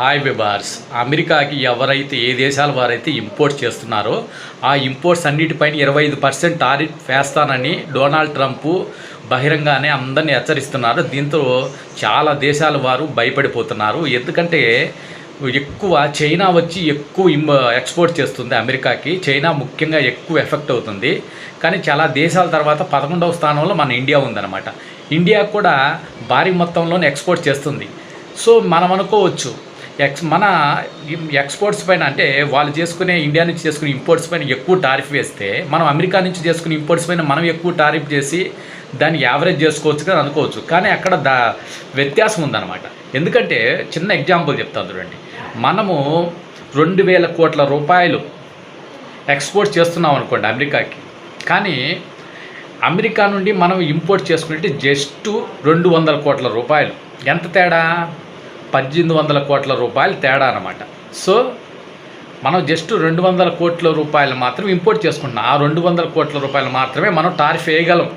Hi బిబార్స్ అమెరికాకి ఎవరైతే ఏ దేశాల వారైతే ఇంపోర్ట్ చేస్తున్నారో ఆ ఇంపోర్ట్స్ అన్నిటిపైన ఇరవై ఐదు పర్సెంట్ టారిఫ్ వేస్తానని డొనాల్డ్ ట్రంప్ బహిరంగానే అందరిని హెచ్చరిస్తున్నారు. దీంతో చాలా దేశాల వారు భయపడిపోతున్నారు. ఎందుకంటే ఎక్కువ చైనా వచ్చి ఎక్కువ ఎక్స్పోర్ట్ చేస్తుంది అమెరికాకి. చైనా ముఖ్యంగా ఎక్కువ ఎఫెక్ట్ అవుతుంది. కానీ చాలా దేశాల తర్వాత పదకొండవ స్థానంలో మన ఇండియా ఉందన్నమాట. ఇండియా కూడా భారీ మొత్తంలోనే ఎక్స్పోర్ట్ చేస్తుంది. సో మనం అనుకోవచ్చు ఎక్స్ మన ఎక్స్పోర్ట్స్ పైన అంటే వాళ్ళు చేసుకునే ఇండియా నుంచి చేసుకునే ఇంపోర్ట్స్ పైన ఎక్కువ టారిఫ్ వేస్తే మనం అమెరికా నుంచి చేసుకునే ఇంపోర్ట్స్ పైన మనం ఎక్కువ టారిఫ్ చేసి దాన్ని యావరేజ్ చేసుకోవచ్చు కానీ అనుకోవచ్చు. కానీ అక్కడ దా వ్యత్యాసం ఉందన్నమాట. ఎందుకంటే చిన్న ఎగ్జాంపుల్ చెప్తాను చూడండి. మనము రెండు వేల కోట్ల రూపాయలు ఎక్స్పోర్ట్ చేస్తున్నాం అనుకోండి అమెరికాకి. కానీ అమెరికా నుండి మనం ఇంపోర్ట్ చేసుకుంటే జస్ట్ రెండు వందల కోట్ల రూపాయలు. ఎంత తేడా? పద్దెనిమిది వందల కోట్ల రూపాయలు తేడా అనమాట సో మనం జస్ట్ రెండు వందల కోట్ల రూపాయలు మాత్రం ఇంపోర్ట్ చేసుకుంటున్నాం. ఆ రెండు వందల కోట్ల రూపాయలు మాత్రమే మనం టారిఫ్ వేయగలం.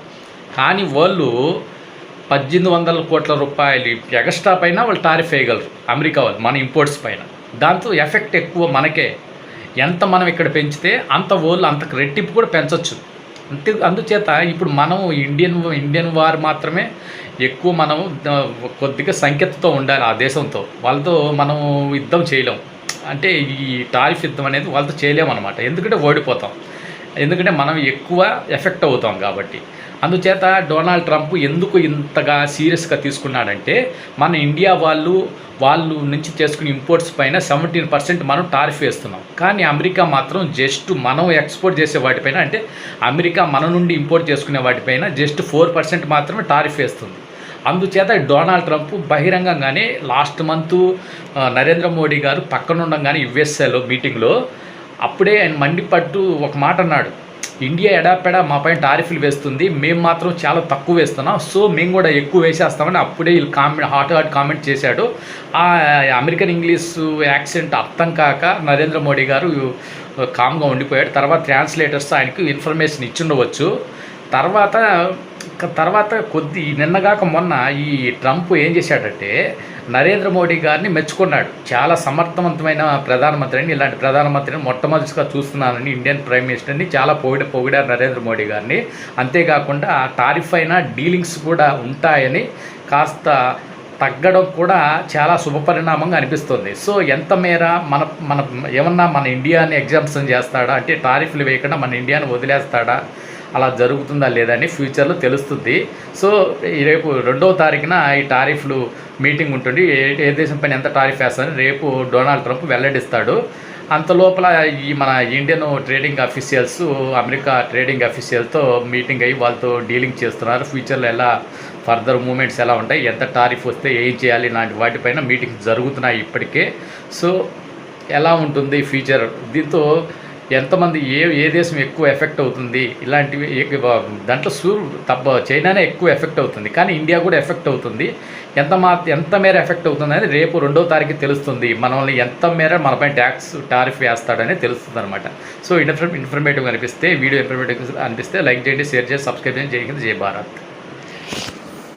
కానీ వాళ్ళు పద్దెనిమిది వందల కోట్ల రూపాయలు ఎగస్ట్రా పైన వాళ్ళు టారిఫ్ వేయగలరు. అమెరికా వాళ్ళు మన ఇంపోర్ట్స్ పైన. దాంతో ఎఫెక్ట్ ఎక్కువ మనకే. ఎంత మనం ఇక్కడ పెంచితే అంత వాళ్ళు అంత రెట్టింపు కూడా పెంచవచ్చు అంతే అందుచేత ఇప్పుడు మనం ఇండియన్ ఇండియన్ వారు మాత్రమే ఎక్కువ మనము కొద్దిగా సంఖ్యతతో ఉండాలి ఆ దేశంతో. వాళ్ళతో మనం యుద్ధం చేయలేం. అంటే ఈ టారిఫ్ యుద్ధం అనేది వాళ్ళతో చేయలేము అనమాట ఎందుకంటే ఓడిపోతాం. ఎందుకంటే మనం ఎక్కువ ఎఫెక్ట్ అవుతాం కాబట్టి. అందుచేత డొనాల్డ్ ట్రంప్ ఎందుకు ఇంతగా సీరియస్గా తీసుకున్నాడంటే మన ఇండియా వాళ్ళు వాళ్ళు నుంచి చేసుకునే ఇంపోర్ట్స్ పైన సెవెంటీన్ పర్సెంట్ మనం టారిఫ్ వేస్తున్నాం. కానీ అమెరికా మాత్రం జస్ట్ మనం ఎక్స్పోర్ట్ చేసే వాటిపైన అంటే అమెరికా మన నుండి ఇంపోర్ట్ చేసుకునే వాటిపైన జస్ట్ ఫోర్ పర్సెంట్ మాత్రమే టారిఫ్ వేస్తుంది. అందుచేత డొనాల్డ్ ట్రంప్ బహిరంగంగానే లాస్ట్ మంత్ నరేంద్ర మోడీ గారు పక్కనుండగానే యుఎస్ఏలో మీటింగ్లో అప్పుడే ఆయన మండిపట్టు ఒక మాట అన్నాడు. ఇండియా ఎడాపెడా మా పైన టారిఫ్లు వేస్తుంది. మేము మాత్రం చాలా తక్కువ వేస్తున్నాం. సో మేము కూడా ఎక్కువ వేసేస్తామని అప్పుడే వీళ్ళు కామెంట్ హాట్ హాట్ కామెంట్ చేశాడు. ఆ అమెరికన్ ఇంగ్లీష్ యాక్సెంట్ అర్థం కాక నరేంద్ర మోడీ గారు కామ్గా ఉండిపోయాడు. తర్వాత ట్రాన్స్లేటర్స్ ఆయనకు ఇన్ఫర్మేషన్ ఇచ్చుండవచ్చు. తర్వాత తర్వాత కొద్ది నిన్నగాక మొన్న ఈ ట్రంప్ ఏం చేశాడంటే నరేంద్ర మోడీ గారిని మెచ్చుకున్నాడు. చాలా సమర్థవంతమైన ప్రధానమంత్రిని ఇలాంటి ప్రధానమంత్రిని మొట్టమొదటిగా చూస్తున్నానని ఇండియన్ ప్రైమ్ మినిస్టర్ని చాలా పొగిడ పొగిడారు నరేంద్ర మోడీ గారిని. అంతేకాకుండా ఆ టారిఫ్ అయిన డీలింగ్స్ కూడా ఉంటాయని కాస్త తగ్గడం కూడా చాలా శుభపరిణామంగా అనిపిస్తుంది. సో ఎంత మేర మన మన ఏమన్నా మన ఇండియాని ఎగ్జామ్షన్ చేస్తాడా? అంటే టారిఫ్లు వేయకుండా మన ఇండియాని వదిలేస్తాడా? అలా జరుగుతుందా లేదా అని ఫ్యూచర్లో తెలుస్తుంది. సో రేపు రెండవ తారీఖున ఈ టారిఫ్లు మీటింగ్ ఉంటుంది. ఏ దేశం పైన ఎంత టారిఫ్ వేస్తారని రేపు డొనాల్డ్ ట్రంప్ వెల్లడిస్తాడు. అంత లోపల ఈ మన Indian trading officials America trading అఫీషియల్తో meeting అయ్యి వాళ్ళతో డీలింగ్ చేస్తున్నారు. ఫ్యూచర్లో ఎలా ఫర్దర్ మూమెంట్స్ ఎలా ఉంటాయి ఎంత టారిఫ్ వస్తే ఏం చేయాలి లాంటి వాటిపైన మీటింగ్స్ జరుగుతున్నాయి ఇప్పటికే. సో ఎలా ఉంటుంది ఫ్యూచర్? దీంతో ఎంతమంది ఏ ఏ దేశం ఎక్కువ ఎఫెక్ట్ అవుతుంది ఇలాంటివి ఏ- దాంట్లో సూర్ తప్ప చైనానే ఎక్కువ ఎఫెక్ట్ అవుతుంది కానీ ఇండియా కూడా ఎఫెక్ట్ అవుతుంది. ఎంత మా ఎంత మేర ఎఫెక్ట్ అవుతుంది అనేది రేపు రెండో తారీఖు తెలుస్తుంది. మనల్ని ఎంత మేర మనపై ట్యాక్స్ టారిఫ్ వేస్తాడని తెలుస్తుంది అనమాట సో ఇన్ఫర్ ఇన్ఫర్మేటివ్ అనిపిస్తే వీడియో ఇన్ఫర్మేటివ్ అనిపిస్తే లైక్ చేయండి షేర్ చేసి సబ్స్క్రైబ్ చేయండి. జై హింద్ జై భారత్.